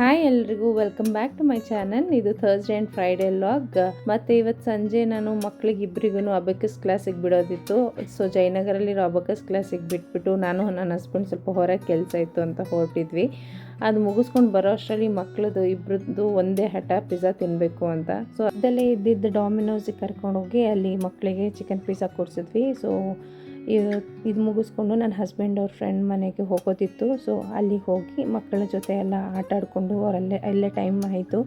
Hi ಎಲ್ರಿಗೂ welcome back to my channel ಇದು Thursday and Friday log ಮತ್ತು ಇವತ್ತು ಸಂಜೆ ನಾನು ಮಕ್ಳಿಗೆ ಇಬ್ಬರಿಗೂ ಅಬಕಸ್ ಕ್ಲಾಸಿಗೆ ಬಿಡೋದಿತ್ತು ಸೊ ಜಯನಗರಲ್ಲಿರೋ ಅಬಕಸ್ ಕ್ಲಾಸಿಗೆ ಬಿಟ್ಬಿಟ್ಟು ನಾನು ನನ್ನ ಹಸ್ಬೆಂಡ್ ಸ್ವಲ್ಪ ಹೊರಗೆ ಕೆಲಸ ಇತ್ತು ಅಂತ ಹೊರಟಿದ್ವಿ. ಅದು ಮುಗಿಸ್ಕೊಂಡು ಬರೋ ಅಷ್ಟರಲ್ಲಿ ಮಕ್ಳದ್ದು ಇಬ್ಬರದ್ದು ಒಂದೇ ಹಠ ಪಿಜ್ಜಾ ತಿನ್ನಬೇಕು ಅಂತ. ಸೊ ಅದಲ್ಲೇ ಇದ್ದಿದ್ದ ಡಾಮಿನೋಸಿಗೆ ಕರ್ಕೊಂಡೋಗಿ ಅಲ್ಲಿ ಮಕ್ಕಳಿಗೆ ಚಿಕನ್ ಪಿಜ್ಜಾ ಕೊಡಿಸಿದ್ವಿ. ಸೊ ಇದು ಮುಗಿಸ್ಕೊಂಡು ನನ್ನ ಹಸ್ಬೆಂಡ್ ಅವ್ರ ಫ್ರೆಂಡ್ ಮನೆಗೆ ಹೋಗೋದಿತ್ತು. ಸೊ ಅಲ್ಲಿಗೆ ಹೋಗಿ ಮಕ್ಕಳ ಜೊತೆ ಎಲ್ಲ ಆಟ ಆಡಿಕೊಂಡು ಅವರಲ್ಲೇ, ಅಲ್ಲೇ ಟೈಮ್ ಆಯಿತು.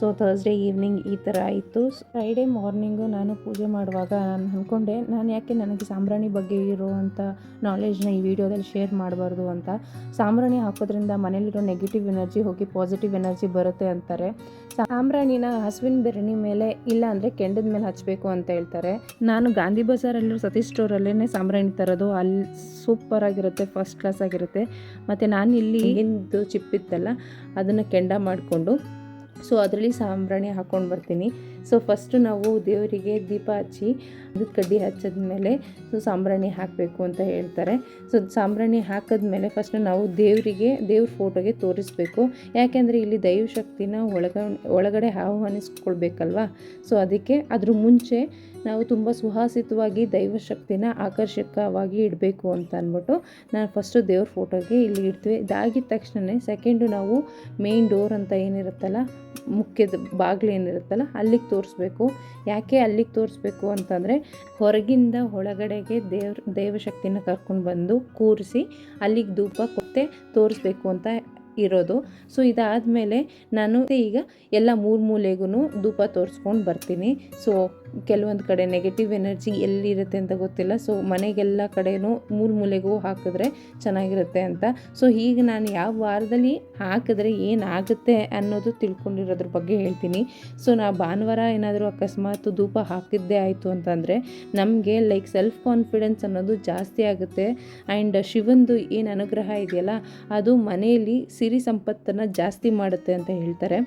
ಸೊ ಥರ್ಸ್ಡೇ ಈವ್ನಿಂಗ್ ಈ ಥರ ಆಯಿತು. ಫ್ರೈಡೇ ಮಾರ್ನಿಂಗು ನಾನು ಪೂಜೆ ಮಾಡುವಾಗ ನಾನು ಅಂದ್ಕೊಂಡೆ ನಾನು ಯಾಕೆ ನನಗೆ ಸಾಂಬ್ರಾಣಿ ಬಗ್ಗೆ ಇರುವಂಥ ನಾಲೆಜ್ನ ಈ ವಿಡಿಯೋದಲ್ಲಿ ಶೇರ್ ಮಾಡಬಾರ್ದು ಅಂತ. ಸಾಂಬ್ರಾಣಿ ಹಾಕೋದ್ರಿಂದ ಮನೇಲಿರೋ ನೆಗೆಟಿವ್ ಎನರ್ಜಿ ಹೋಗಿ ಪಾಸಿಟಿವ್ ಎನರ್ಜಿ ಬರುತ್ತೆ ಅಂತಾರೆ. ಸಾಂಬ್ರಾಣಿನ ಹಸುವಿನ ಬೆರಣಿ ಮೇಲೆ ಇಲ್ಲ ಅಂದರೆ ಕೆಂಡದ ಮೇಲೆ ಹಚ್ಚಬೇಕು ಅಂತ ಹೇಳ್ತಾರೆ. ನಾನು ಗಾಂಧಿ ಬಜಾರಲ್ಲಿರೋ ಸತೀಶ್ ಸ್ಟೋರಲ್ಲೇ ಸಾಂಬ್ರಾಣಿ ತರೋದು ಅಲ್ಲಿ ಸೂಪರ್ ಆಗಿರುತ್ತೆ ಫಸ್ಟ್ ಕ್ಲಾಸ್ ಆಗಿರುತ್ತೆ. ಮತ್ತು ನಾನು ಇಲ್ಲಿ ಹಿಂದು ಚಿಪ್ಪಿತ್ತಲ್ಲ ಅದನ್ನು ಕೆಂಡ ಮಾಡಿಕೊಂಡು ಸೊ ಅದರಲ್ಲಿ ಸಾಂಬ್ರಾಣಿ ಹಾಕ್ಕೊಂಡು ಬರ್ತೀನಿ. ಸೊ ಫಸ್ಟು ನಾವು ದೇವರಿಗೆ ದೀಪ ಹಚ್ಚಿ ಅದು ಕಡ್ಡಿ ಹಚ್ಚಿದ್ಮೇಲೆ ಸೊ ಸಾಂಬ್ರಾಣಿ ಹಾಕಬೇಕು ಅಂತ ಹೇಳ್ತಾರೆ. ಸೊ ಸಾಂಬ್ರಾಣಿ ಹಾಕಿದ್ಮೇಲೆ ಫಸ್ಟ್ ನಾವು ದೇವರಿಗೆ, ದೇವ್ರ ಫೋಟೋಗೆ ತೋರಿಸ್ಬೇಕು. ಯಾಕೆಂದರೆ ಇಲ್ಲಿ ದೈವ ಶಕ್ತಿನ ಒಳಗ, ಒಳಗಡೆ ಆಹ್ವಾನಿಸ್ಕೊಳ್ಬೇಕಲ್ವಾ? ಸೊ ಅದಕ್ಕೆ ಅದ್ರ ಮುಂಚೆ ನಾವು ತುಂಬ ಸುಹಾಸಿತವಾಗಿ ದೈವಶಕ್ತಿನ ಆಕರ್ಷಕವಾಗಿ ಇಡಬೇಕು ಅಂತ ಅಂದ್ಬಿಟ್ಟು ನಾನು ಫಸ್ಟು ದೇವ್ರ ಫೋಟೋಗೆ ಇಲ್ಲಿ ಇಡ್ತೀವಿ. ಇದಾಗಿದ ತಕ್ಷಣ ಸೆಕೆಂಡು ನಾವು ಮೇನ್ ಡೋರ್ ಅಂತ ಏನಿರುತ್ತಲ್ಲ, ಮುಖ್ಯದ ಬಾಗಿಲು ಏನಿರುತ್ತಲ್ಲ ಅಲ್ಲಿಗೆ ತೋರಿಸ್ಬೇಕು. ಯಾಕೆ ಅಲ್ಲಿಗೆ ತೋರಿಸ್ಬೇಕು ಅಂತಂದರೆ, ಹೊರಗಿಂದ ಒಳಗಡೆಗೆ ದೇವ್ರ, ದೇವಶಕ್ತಿನ ಕರ್ಕೊಂಡು ಬಂದು ಕೂರಿಸಿ ಅಲ್ಲಿಗೆ ಧೂಪ ಕೊತ್ತೆ ತೋರಿಸ್ಬೇಕು ಅಂತ ಇರೋದು. ಸೊ, ಇದಾದಮೇಲೆ ನಾನು ಈಗ ಎಲ್ಲ ಮೂರು ಮೂಲೆಗೂ ಧೂಪ ತೋರಿಸ್ಕೊಂಡು ಬರ್ತೀನಿ. ಸೊ ಕೆಲವೊಂದು ಕಡೆ ನೆಗೆಟಿವ್ ಎನರ್ಜಿ ಎಲ್ಲಿರುತ್ತೆ ಅಂತ ಗೊತ್ತಿಲ್ಲ. ಸೊ ಮನೆಗೆಲ್ಲ ಕಡೆಯೂ ಮೂರು ಮೂಲೆಗೂ ಹಾಕಿದ್ರೆ ಚೆನ್ನಾಗಿರುತ್ತೆ ಅಂತ. ಸೊ ಈಗ ನಾನು ಯಾವ ವಾರದಲ್ಲಿ ಹಾಕಿದ್ರೆ ಏನಾಗುತ್ತೆ ಅನ್ನೋದು ತಿಳ್ಕೊಂಡಿರೋದ್ರ ಬಗ್ಗೆ ಹೇಳ್ತೀನಿ. ಸೊ ನಾ ಭಾನುವಾರ ಏನಾದರೂ ಅಕಸ್ಮಾತ್ ಧೂಪ ಹಾಕಿದ್ದೇ ಆಯಿತು ಅಂತಂದರೆ ನಮಗೆ ಲೈಕ್ ಸೆಲ್ಫ್ ಕಾನ್ಫಿಡೆನ್ಸ್ ಅನ್ನೋದು ಜಾಸ್ತಿ ಆಗುತ್ತೆ. ಆ್ಯಂಡ್ ಶಿವಂದು ಏನು ಅನುಗ್ರಹ ಇದೆಯಲ್ಲ, ಅದು ಮನೆಯಲ್ಲಿ ಸಿರಿ ಸಂಪತ್ತನ್ನು ಜಾಸ್ತಿ ಮಾಡುತ್ತೆ ಅಂತ ಹೇಳ್ತಾರೆ.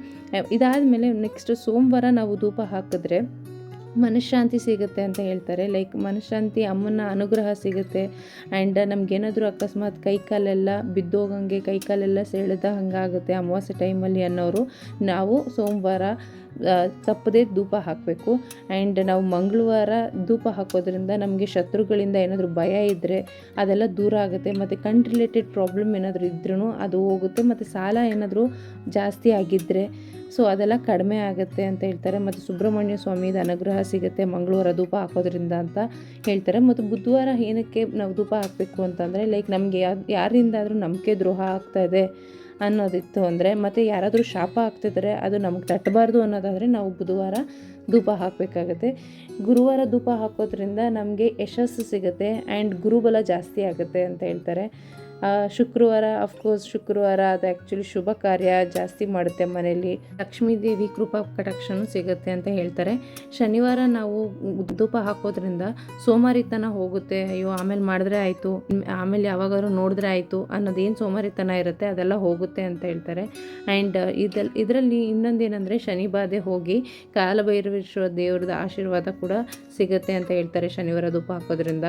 ಇದಾದ ಮೇಲೆ ನೆಕ್ಸ್ಟ್ ಸೋಮವಾರ ನಾವು ಧೂಪ ಹಾಕಿದ್ರೆ ಮನಃಶಾಂತಿ ಸಿಗುತ್ತೆ ಅಂತ ಹೇಳ್ತಾರೆ. ಲೈಕ್ ಮನಃಶಾಂತಿ ಅಮ್ಮನ ಅನುಗ್ರಹ ಸಿಗುತ್ತೆ. ಆ್ಯಂಡ್ ನಮಗೇನಾದರೂ ಅಕಸ್ಮಾತ್ ಕೈ ಕಾಲೆಲ್ಲ ಬಿದ್ದೋಗಂಗೆ, ಕೈ ಕಾಲೆಲ್ಲ ಸೆಳೆದ ಹಂಗಾಗುತ್ತೆ ಅಮಾವಾಸ್ಯೆ ಟೈಮಲ್ಲಿ ಅನ್ನೋರು. ನಾವು ಸೋಮವಾರ ತಪ್ಪದೇ ಧೂಪ ಹಾಕಬೇಕು. ಆ್ಯಂಡ್ ನಾವು ಮಂಗಳವಾರ ಧೂಪ ಹಾಕೋದ್ರಿಂದ ನಮಗೆ ಶತ್ರುಗಳಿಂದ ಏನಾದರೂ ಭಯ ಇದ್ದರೆ ಅದೆಲ್ಲ ದೂರ ಆಗುತ್ತೆ. ಮತ್ತು ಕಣ್ ರಿಲೇಟೆಡ್ ಪ್ರಾಬ್ಲಮ್ ಏನಾದರೂ ಇದ್ರೂ ಅದು ಹೋಗುತ್ತೆ. ಮತ್ತು ಸಾಲ ಏನಾದರೂ ಜಾಸ್ತಿ ಆಗಿದ್ದರೆ ಸೊ ಅದೆಲ್ಲ ಕಡಿಮೆ ಆಗುತ್ತೆ ಅಂತ ಹೇಳ್ತಾರೆ. ಮತ್ತು ಸುಬ್ರಹ್ಮಣ್ಯ ಸ್ವಾಮಿದ ಅನುಗ್ರಹ ಸಿಗುತ್ತೆ ಮಂಗಳವಾರ ಧೂಪ ಹಾಕೋದ್ರಿಂದ ಅಂತ ಹೇಳ್ತಾರೆ. ಮತ್ತು ಬುಧವಾರ ಏನಕ್ಕೆ ನಾವು ಧೂಪ ಹಾಕಬೇಕು ಅಂತಂದರೆ ಲೈಕ್ ನಮಗೆ ಯಾರಿಂದಾದರೂ ನಂಬಿಕೆ ದ್ರೋಹ ಆಗ್ತಾ ಇದೆ. ಅನ್ನೋದಿತ್ತು ಅಂದರೆ ಮತ್ತು ಯಾರಾದರೂ ಶಾಪ ಆಗ್ತಿದ್ರೆ ಅದು ನಮಗೆ ತಟ್ಟಬಾರ್ದು ಅನ್ನೋದಾದರೆ ನಾವು ಬುಧವಾರ ಧೂಪ ಹಾಕಬೇಕಾಗತ್ತೆ. ಗುರುವಾರ ಧೂಪ ಹಾಕೋದ್ರಿಂದ ನಮಗೆ ಯಶಸ್ಸು ಸಿಗುತ್ತೆ ಆ್ಯಂಡ್ ಗುರುಬಲ ಜಾಸ್ತಿ ಆಗುತ್ತೆ ಅಂತ ಹೇಳ್ತಾರೆ. ಶುಕ್ರವಾರ ಅಫ್ಕೋರ್ಸ್ ಶುಕ್ರವಾರ ಅದು ಆ್ಯಕ್ಚುಲಿ ಶುಭ ಕಾರ್ಯ ಜಾಸ್ತಿ ಮಾಡುತ್ತೆ ಮನೆಯಲ್ಲಿ. ಲಕ್ಷ್ಮೀ ದೇವಿ ಕೃಪಾ ಕಟಾಕ್ಷನೂ ಸಿಗುತ್ತೆ ಅಂತ ಹೇಳ್ತಾರೆ. ಶನಿವಾರ ನಾವು ಧೂಪ ಹಾಕೋದ್ರಿಂದ ಸೋಮಾರಿತನ ಹೋಗುತ್ತೆ. ಅಯ್ಯೋ, ಆಮೇಲೆ ಮಾಡಿದ್ರೆ ಆಯಿತು. ಆಮೇಲೆ ಯಾವಾಗಾದ್ರೂ ನೋಡಿದ್ರೆ ಆಯಿತು ಅನ್ನೋದೇನು ಸೋಮಾರಿತನ ಇರುತ್ತೆ ಅದೆಲ್ಲ ಹೋಗುತ್ತೆ ಅಂತ ಹೇಳ್ತಾರೆ. ಆ್ಯಂಡ್ ಇದಲ್ಲಿ ಇದರಲ್ಲಿ ಇನ್ನೊಂದೇನೆಂದರೆ ಶನಿ ಬಾಧೆ ಹೋಗಿ ಕಾಲಭೈರವೇಶ್ವರ ದೇವ್ರದ್ದು ಆಶೀರ್ವಾದ ಕೂಡ ಸಿಗುತ್ತೆ ಅಂತ ಹೇಳ್ತಾರೆ ಶನಿವಾರ ಧೂಪ ಹಾಕೋದ್ರಿಂದ.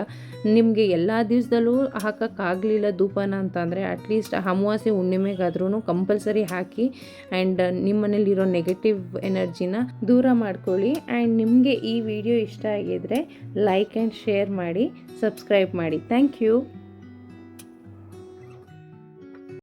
ನಿಮಗೆ ಎಲ್ಲ ದಿವಸದಲ್ಲೂ ಹಾಕೋಕ್ಕಾಗಲಿಲ್ಲ ಧೂಪ ಅಂತ ಅಂದರೆ ಅಟ್ಲೀಸ್ಟ್ ಅಮಾವಾಸ್ಯೆ ಹುಣ್ಣಿಮೆಗಾದ್ರೂ ಕಂಪಲ್ಸರಿ ಹಾಕಿ ಆ್ಯಂಡ್ ನಿಮ್ಮ ಮನೇಲಿರೋ ನೆಗೆಟಿವ್ ಎನರ್ಜಿನ ದೂರ ಮಾಡ್ಕೊಳ್ಳಿ. ಆ್ಯಂಡ್ ನಿಮಗೆ ಈ ವಿಡಿಯೋ ಇಷ್ಟ ಆಗಿದ್ರೆ ಲೈಕ್ ಆ್ಯಂಡ್ ಶೇರ್ ಮಾಡಿ ಸಬ್ಸ್ಕ್ರೈಬ್ ಮಾಡಿ. Thank you